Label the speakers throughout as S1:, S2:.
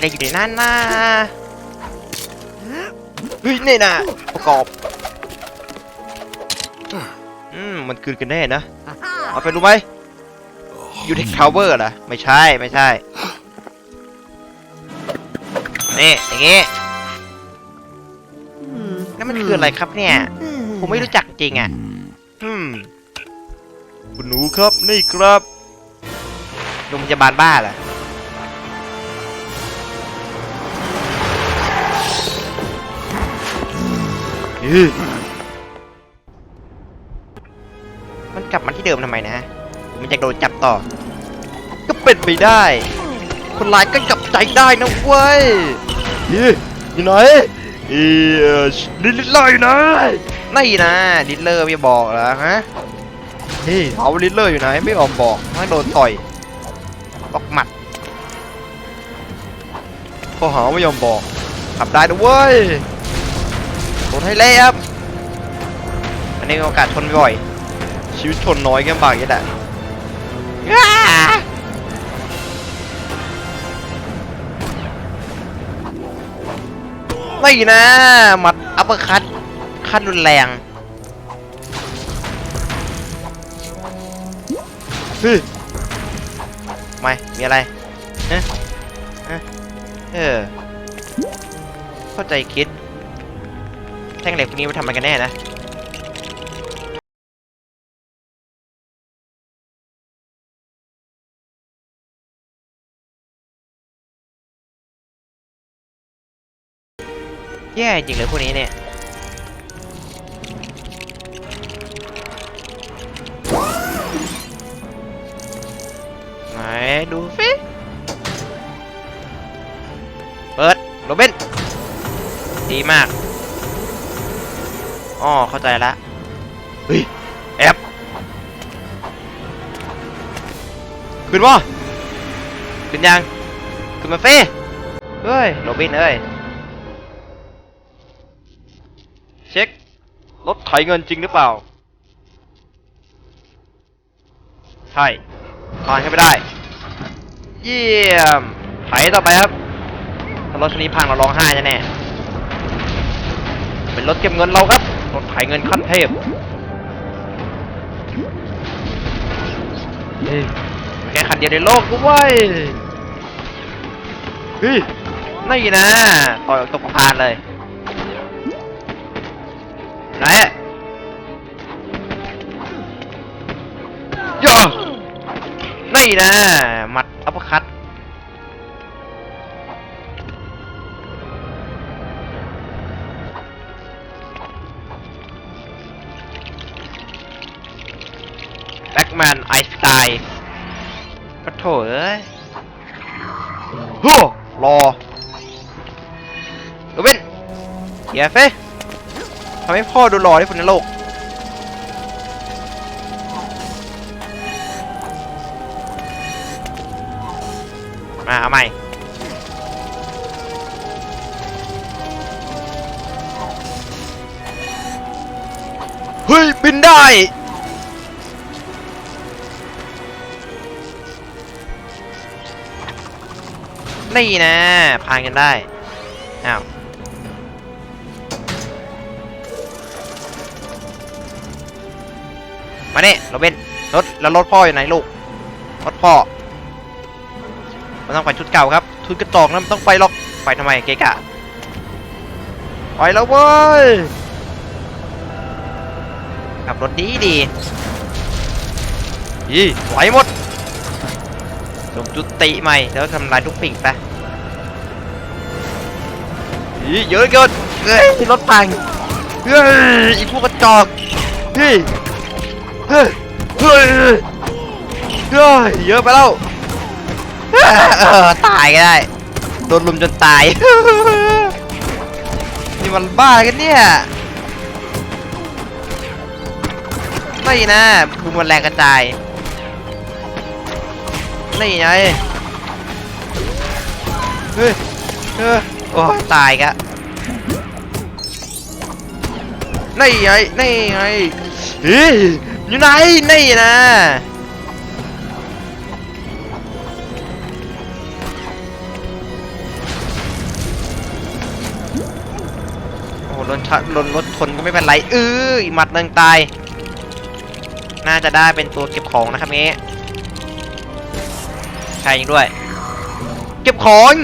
S1: อะไรอยู่ในนั้นนะเฮ้ยนี่นะประกอบอืมมันคืนกันแน่นะเอาไปรู้ไหมยูเทคทาวเวอร์เหรอไม่ใช่ไม่ใช่นี่อย่างงี้แล้วมันคืออะไรครับเนี่ยผมไม่รู้จักจริงอะอืมคุณหนูครับนี่ครับโรงพยาบาลบ้าเหรอ มันกลับมาที่เดิมทำไมนะ มันจะโดนจับต่อ ก็เป็นไปได้ คนร้ายก็จับใจได้นะเว้ยนี่อยู่ไหนเอียดิลเลอร์อยู่ไหนนี่นะดิลเลอร์ไม่บอกเหรอฮะนี่เอาดิลเลอร์อยู่ไหนไม่ยอมบอกไม่โดนต่อยตอกหมัดข้อหาไม่ยอมบอกขับได้นะเว้ย โดนให้เละครับ อันนี้มีโอกาสชนบ่อย ชีวิตชนน้อยแค่บางอย่างนี้แหละไม่นะหมัดอัปเปอร์คัตขั้นรุนแรงเฮ้ยไม่ มีอะไรเอ๊ะเอ๊ะเออ เข้าใจคิด แท่งเหล็กพวกนี้ไปทำอะไรกันแน่นะแย่จริงเลยพวกนี้เนี่ยไหนดูสิเปิดโรเบนดีมาก อ๋อเข้าใจละเฮ้ยแอบขึ้นวะขึ้นยังขึ้นมาเฟ้เฮ้ยโรบินเอ้ยเช็ครถไถเงินจริงหรือเปล่าใช่ผ่านเข้าไปได้ เยี่ยมไถต่อไปครับถ้ารถคันนี้พังเราร้องไห้แน่เป็นรถเก็บเงินเราครับ รถไถเงินขั้นเทพเฮ้ยแค่คันเดียวในโลกด้วยเฮ้ยนี่นะ ต่อยตกสะพานเลยไหนย่อนี่นะ มนไอสไตล์ปะโถเอ้ยโฮ้รอโรเบนเฮียเฟ้ทำให้พ่อดูหล่อที่สุดในโลกมาเอาใหม่เฮ้ยบินได้ นี่นะพานกันได้ อ้าว มาเนี่ยโรเบนรถแล้วรถพ่ออยู่ไหนลูก รถพ่อ มันต้องไปชุดเก่าครับ ชุดกระจอกนั้นมันต้องไปหรอก ไปทำไมเกกะไปแล้วเว้ยขับรถดีดียี่ไหวหมด ส่งจุติใหม่แล้วทำลายทุกสิ่งไปเยอะเกินเฮ้ยรถพังเฮ้ยอีพวกกระจอกเฮ้ยเฮ้ยเฮ้ยเยอะไปแล้วตายก็ได้โดนลุมจนตายนี่มันบ้ากันเนี่ยไม่นะภูมิมันแรงกระจาย นี่ไงเฮ้ยเออโอ้ตายกะนี่ไงนี่ไงเฮ้ยอยู่ไหนนี่นะโอ้ลนรถทนก็ไม่เป็นไรเออหมัดหนึงตาย น่าจะได้เป็นตัวเก็บของนะครับงี้ ใช่จริงด้วย เก็บของ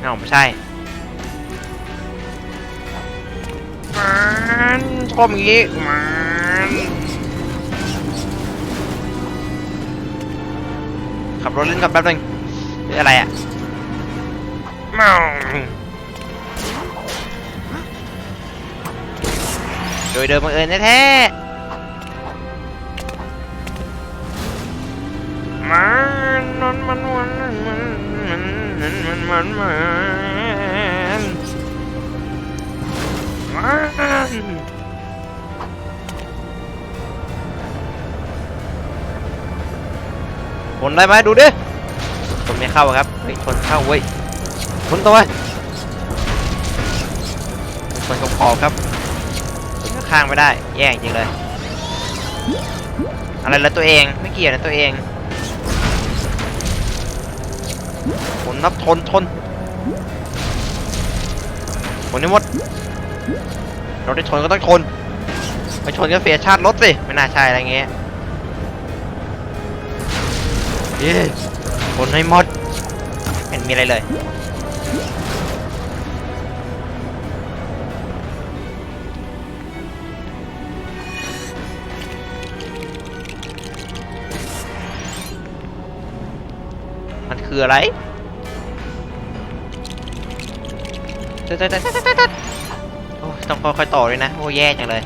S1: เอ้าไม่ใช่มันชอบอย่างงี้มันขับรถเล่นกับแป๊บนึงหรืออะไรอะเมาโดยเดิมบังเอิญแท้ๆ มันมันมันมันมันมันมันมันมันมันคนได้ไหมดูดิคนไม่เข้าครับเฮ้ยคนเข้าเว้ยคนตัวคนขอบครับข้างไม่ได้ แย่จริงเลย อะไรล้วตัวเองไม่เกี่ยวนะตัวเอง ทนนับทนทนทนให้หมด เราได้ชนก็ต้องทนไปชนก็เสียชาติรถสิ ไม่น่าใช่อะไรเงี้ยเย้ทนให้หมดไม่เห็นมีอะไรเลย คืออะไรต้นเต้นเต้นเต้นเต้นโอ้ยต้องค่อยๆต่อเลยนะ โอ้แย่จังเลย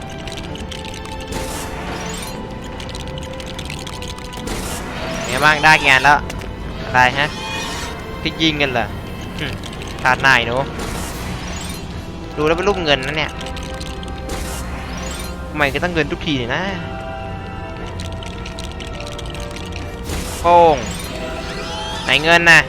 S1: ไงบ้างได้งานแล้ว อะไรฮะพี่ยิงกันเหรอหึชาติหนายหนูดูแล้วเป็นรูปเงินนะเนี่ยทำไมก็ต้องเงินทุกทีเนี่ยนะโป้ง Mày Ngân à.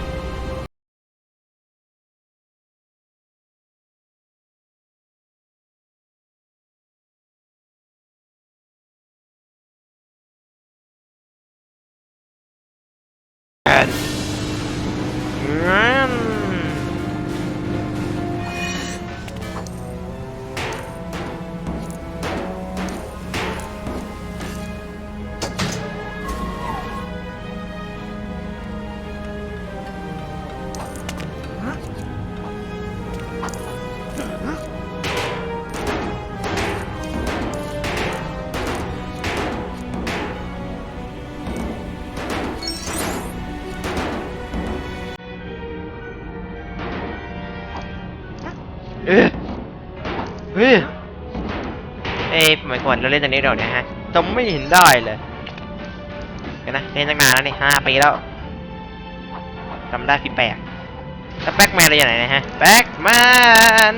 S1: อ๊ะสมัยก่อนเราเล่นตรงนี้เดี๋ยวนี้ฮะจำไม่เห็นได้เลยกันนะเล่นตั้งนานแล้วนี่ห้าปีแล้วจำได้พี่แปลกแล้วแบ็กแมนอะไรอย่างไหนนะฮะแบ็กแมน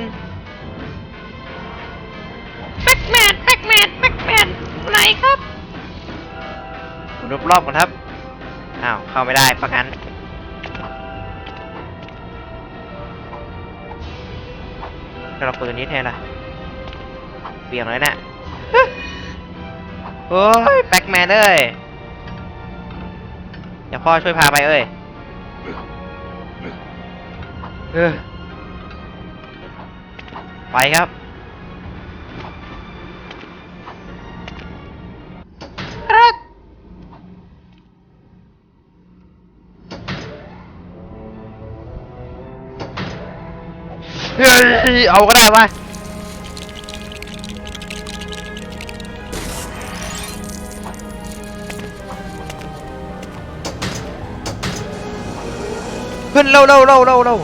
S1: แบ็กแมนแบ็กแมนแบ็กแมนไหนครับดูรอบๆก่อนครับอ้าวเข้าไม่ได้ประกันถ้าเราเปิดตัวนี้แทนล่ะเบี่ยงเลยเนะ โอ้ยแบ็กแมนเอ้ยเดี๋ยวพ่อช่วยพาไปเอ้ยเออไปครับรับเฮ้ยเอาก็ได้วะ ขึ้นเร็วเร็วเร็วเร็วเร็ว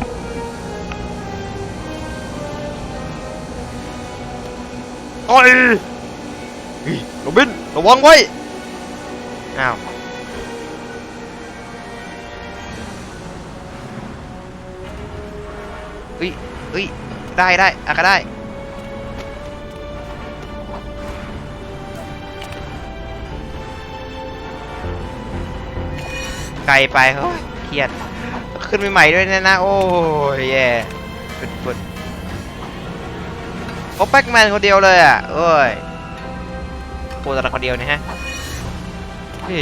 S1: โอ้ยเฮ้ยโรบินระวังไว้ อ้าว เฮ้ยเฮ้ย ได้ได้อะก็ได้ไกลไปเฮ้ยเครียด ขึ้นใหม่ๆด้วยนะนะ โอ้ยแย่ฟุดฟุดโอ้แบ็กแมนคนเดียวเลยอะเอ้ยโคตระคนเดียวนี่ฮะเฮ้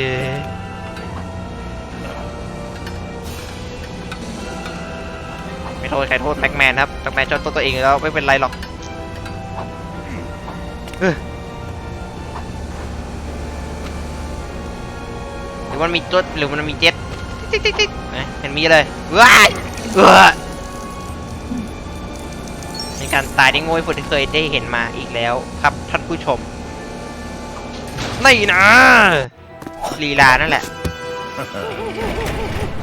S1: ไม่โทษใครโทษแบ็กแมนครับแบ็กแมนชอบตัวตัวเองแล้วไม่เป็นไรหรอกหรือมันมีจุดหรือมันมีเจ็ตติ๊กติ๊กติ๊กเห็นมีเลย ว้ายเออเป็นการตายได้โง่ที่ผมเคยได้เห็นมาอีกแล้วครับท่านผู้ชมนี่นะลีลานั่นแหละ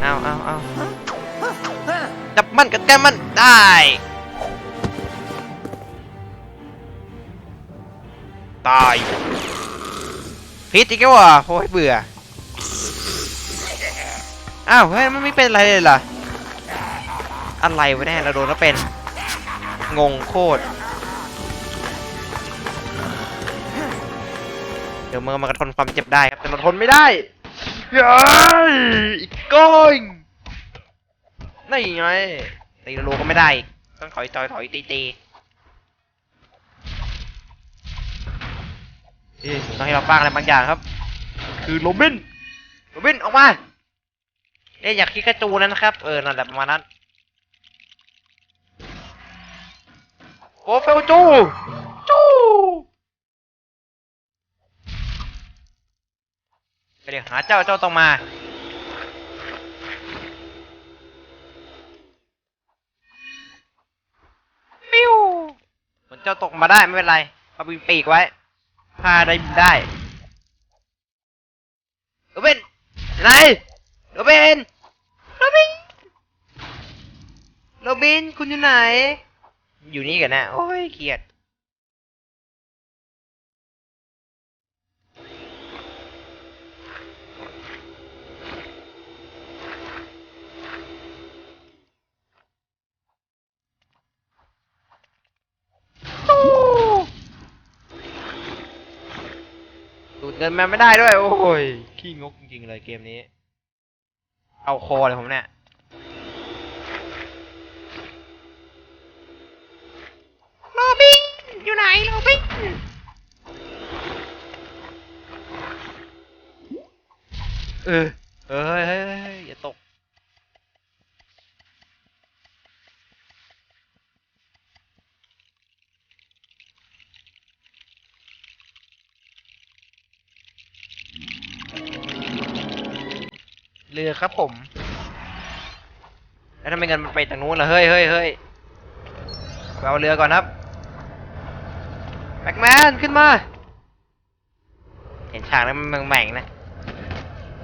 S1: เอาเอาเอาจับมันกับแกมันได้ตายพิษอีกแล้วเหรอะโอ้ยเบื่อ อ้าว เฮ้ย มันไม่เป็นอะไรเลยเหร อะไรวะเนี่ยเราโดนแล้วเป็น งงโคตร เดี๋ยวมือมันกระทนความเจ็บได้ครับ แต่เราทนไม่ได้เย้ยอีกก้อยนี่ไงตีโลก็ไม่ได้ ต้องถอยถอยถอยตีตีต้องให้เราบ้างอะไรบางอย่างครับ คือโรบินโรบินออกมาเอ๊ะอยากคิดกระจูนั้นนะครับ เออ นั่นแหละประมาณนั้น อ้เฟลจูจูไปเดี๋ยวหาเจ้าเจ้าต้องมา ปิ้วเหมือนเจ้าตกมาได้ไม่เป็นไรเอาบินปีกไว้พาได้บินได้โรบินไหนโรบินโรบินโรบินคุณอยู่ไหน อยู่นี่กันนะ โอ้ยเกลียด ดูดเงินมาไม่ได้ด้วย โอ้ย ขี้งกจริงๆเลยเกมนี้ เอาคอเลยผมเนี่ย โรบิน อยู่ไหนโรบิน เออเฮ้ยเฮ้ยเฮ้ยอย่าตก เรือครับผม แล้วทำไมเงินมันไปทางนู้นล่ะ เฮ้ยเฮ้ยเฮ้ยไปเอาเรือก่อนครับแบ็กแมนขึ้นมา เห็นฉากแล้วมันแหม่งๆนะ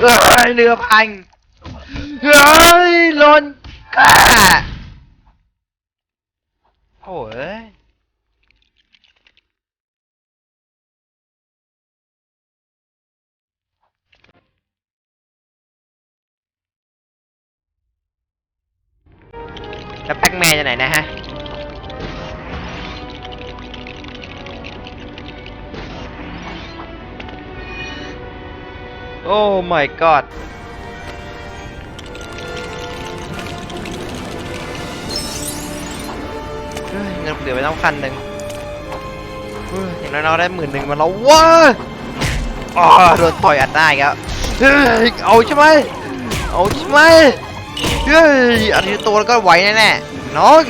S1: เอ้ยเรือพังเฮ้ยลนก้าโอ้ยแล้วแบ็กแมนจะไหนนะฮะ โอ้ my god เฮ้ยเงินเหลือไปต้องพันหนึ่งเฮ้ยอย่างน้อยเราได้หมื่นหนึ่งมาแล้วว้าอ๋อโดนต่อยอัดได้ครับเฮ้ยเอาใช่ไหมเอาใช่ไหมเฮ้ยอันนี้ตัวแล้วก็ไหวแน่ๆน้อง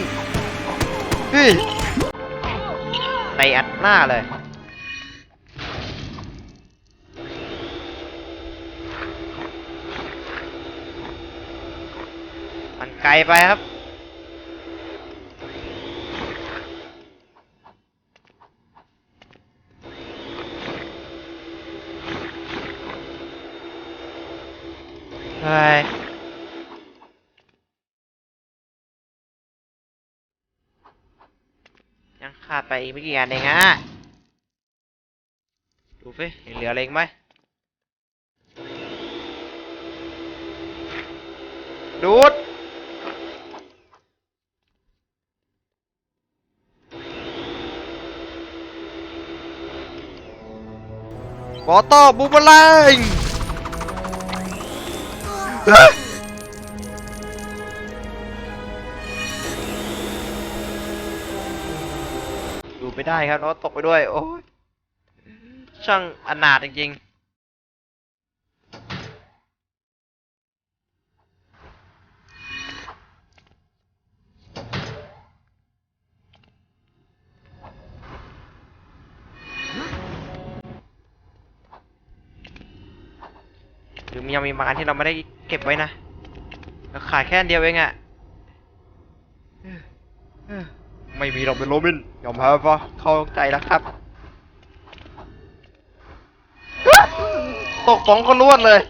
S1: เฮ้ยไปอัดหน้าเลย มันไกลไปครับ เฮ้ยยังขาดไปอีกไม่กี่อันเองอะดูฟิเหลืออะไรอีกไหมดูด อต้อบูมเบอแรงดูไปได้ครับแล้วตกไปด้วย โอ้ยช่างอนาถจริงๆ อมันยังมีบางอันที่เราไม่ได้เก็บไว้นะเราขายแค่อันเดียวเองอะไม่มีเราเป็นโรบินยอมแพ้ปะเข้าใจแล้วครับ ตกสองคนรวดเลย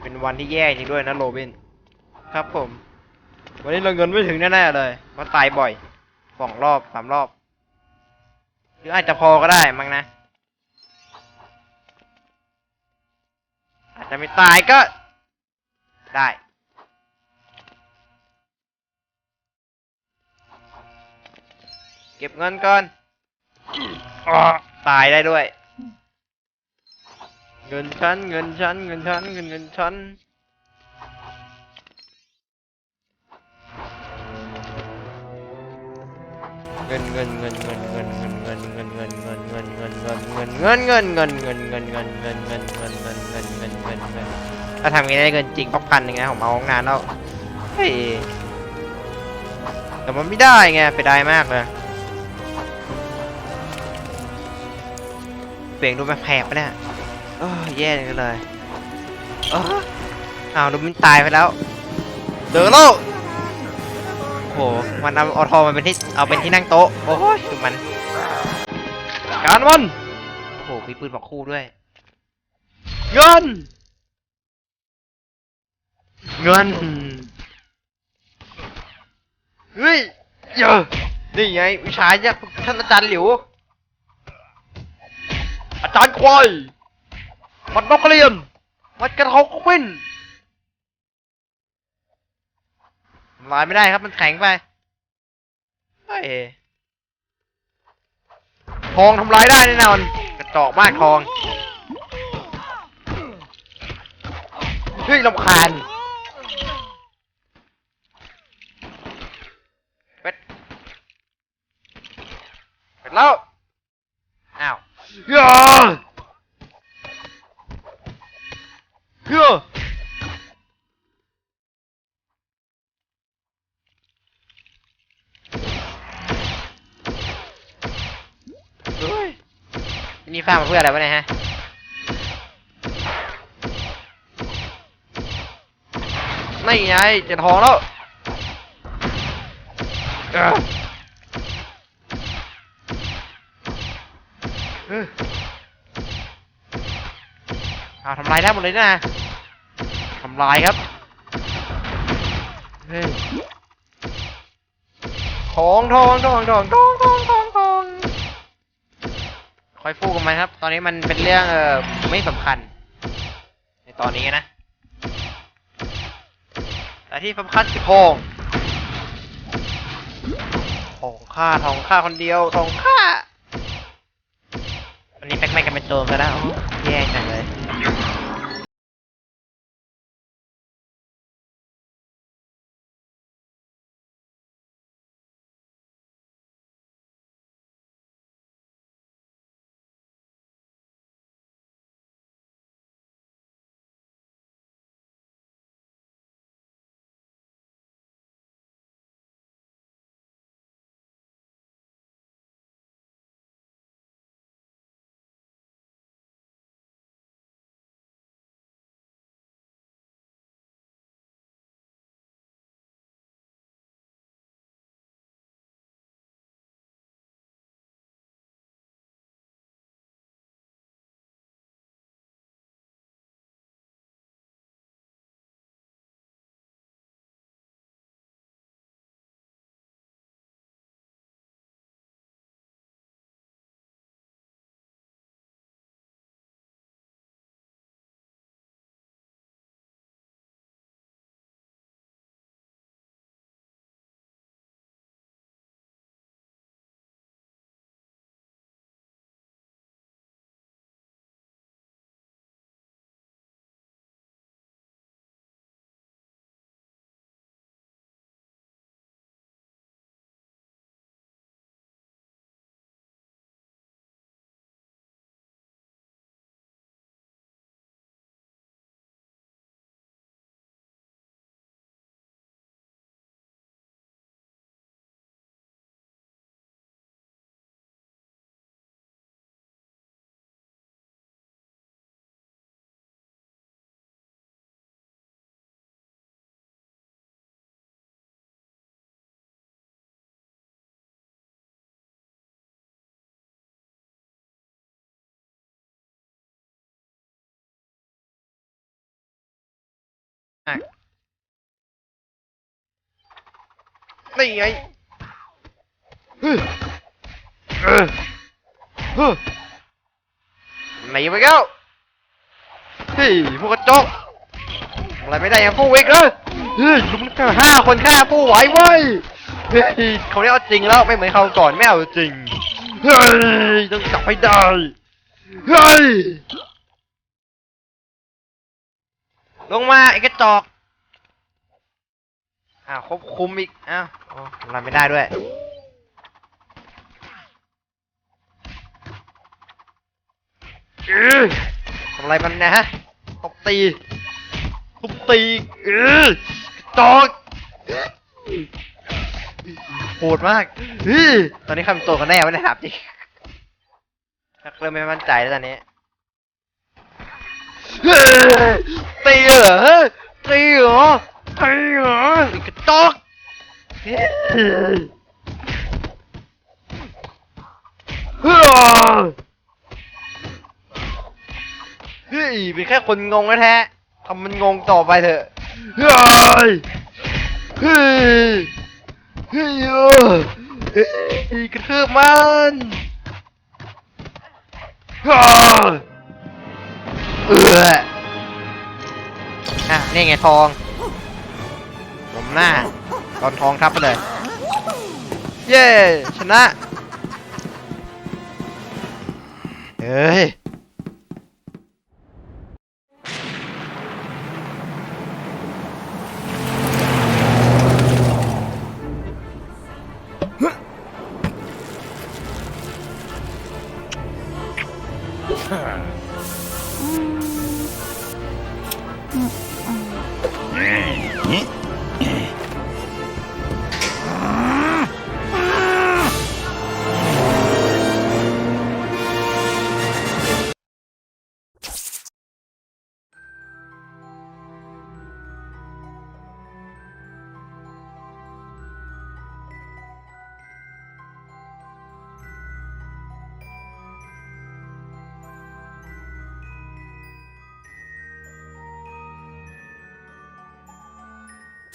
S1: เป็นวันที่แย่จริงด้วยนะโรบิน ครับผม วันนี้เราเงินไม่ถึงแน่ๆเลยเพราะตายบ่อยสองรอบสามรอบ หรืออาจจะพอก็ได้มั้งนะ อาจจะไม่ตายก็ ได้ เก็บเงินก่อนอ้อตายได้ด้วย เงินฉัน เงินฉัน เงินฉัน เงินเงินฉันเงินเงินเงินเงินเงินเงินเงินเงินเงินเงิ นเงินเงินเงินเงินเงินเงินเงินเงินเงินเงินเงินเงินเงินเงินเงินเงินเงินเงินเงินถ้าทำงี้ได้เงินจริงก็พันหนึ่งนะผมเอางานแล้วเฮ้ยแต่มันไม่ได้ไงไปได้มากเลยเปลี่ยนดูแบบแผลปะเนี่ยโอ้ยแย่จังเลยเอ้าวดูมันตายไปแล้วเจอแล้วโอ้โหมันเอาเอาทองมันเป็นที่เอาเป็นที่นั่งโต๊ะโอ้ยดูมัน การมันโอ้โหมีปืนบอกคู่ด้วย เงิน เงิน เฮ้ยเยอะนี่ไง วิชาเนี่ยท่านอาจารย์หลิว อาจารย์ควายมันนกกระเรียนมันกระทงกวินทำลายไม่ได้ครับมันแข็งไปเฮ้ย ทองทำลายได้แน่นอนกระจอกมากทองเฮ้ยลำคาญเป็ดเป็ดแล้วอ้าวเฮ้ยเฮ้ย นี่ฟาร์มาเพื่ออะไรวะเนี่ยฮะไม่ไงจะทองแล้วเอาทำลายได้หมดเลยนะทำลายครับของทองทองทองทองทองทอง คอยฟูกันไหมครับ ตอนนี้มันเป็นเรื่องเออไม่สำคัญ ในตอนนี้นะ แต่ที่สำคัญคือทองทองค่าทองค่าคนเดียวทองค่าวันนี้แม็กแมนกันเป็นโจมกันแล้วแย่จังเลยากนี่ไงฮ้ยเออเฮ้ยหนีไปแล้วเฮ้ยพวกกระจกอะไรไม่ได้ยังผู้เวกเลยเฮ้ยลุมแค่ห้าคนฆ่าผู้ไหวเว้ยเฮ้ยเขาได้เอาจริงแล้วไม่เหมือนเขาก่อนไม่เอาจริงเฮ้ยต้องจับให้ได้เฮ้ย ลงมาไอ้กระจอกอ้าวควบคุมอีกอ้าวอ๋อทำอะไรไม่ได้ด้วยออทำอะไรมันนะฮะตบตีทุบตีเออจอกโหดมากตอนนี้ครเป็นตัวกันแน่ไม่ได้ถามจริงชักเริ่มไม่มั่นใจแล้วตอนนี้ ตีเหรอตีเหรอตีเหรออ้กระจอกเฮ้ยเฮ้ยเฮ้ยเป็นแค่คนงงแท้ทำมันงงต่อไปเถอะเฮ้ยเฮ้ยเฮ้ยออเฮ้ยกระทืบมันเฮ้ย เอออะนี่ไงทอง ผมหน้าตอนทองทับไปเลย เย้ ชนะ เฮ้ย